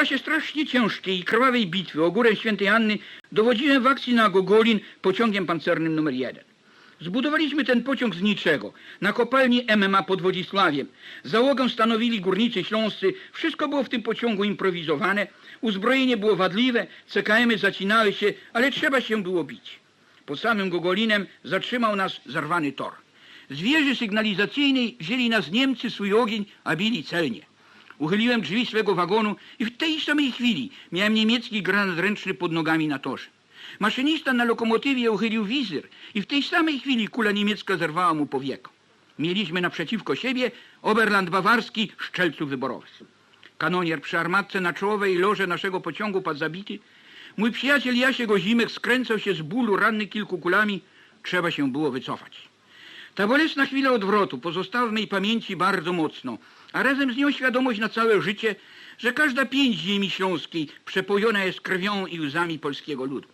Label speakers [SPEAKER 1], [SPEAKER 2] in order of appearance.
[SPEAKER 1] czasie strasznie ciężkiej i krwawej bitwy o górę Świętej Anny dowodziłem w akcji na Gogolin pociągiem pancernym numer 1. Zbudowaliśmy ten pociąg z niczego, na kopalni MMA pod Wodzisławiem. Załogę stanowili górnicy śląscy, wszystko było w tym pociągu improwizowane, uzbrojenie było wadliwe, CKM-y zacinały się, ale trzeba się było bić. Pod samym Gogolinem zatrzymał nas zarwany tor. Z wieży sygnalizacyjnej wzięli nas Niemcy swój ogień, a bili celnie. Uchyliłem drzwi swego wagonu i w tej samej chwili miałem niemiecki granat ręczny pod nogami na torze. Maszynista na lokomotywie uchylił wizyr i w tej samej chwili kula niemiecka zerwała mu powieko. Mieliśmy naprzeciwko siebie Oberland bawarski szczelców wyborowych. Kanonier przy armatce na czołowej loże naszego pociągu padł zabity. Mój przyjaciel Jasiek Ozimek skręcał się z bólu ranny kilku kulami. Trzeba się było wycofać. Ta bolesna chwila odwrotu pozostała w mej pamięci bardzo mocno, a razem z nią świadomość na całe życie, że każda pięć ziemi śląskiej przepojona jest krwią i łzami polskiego ludu.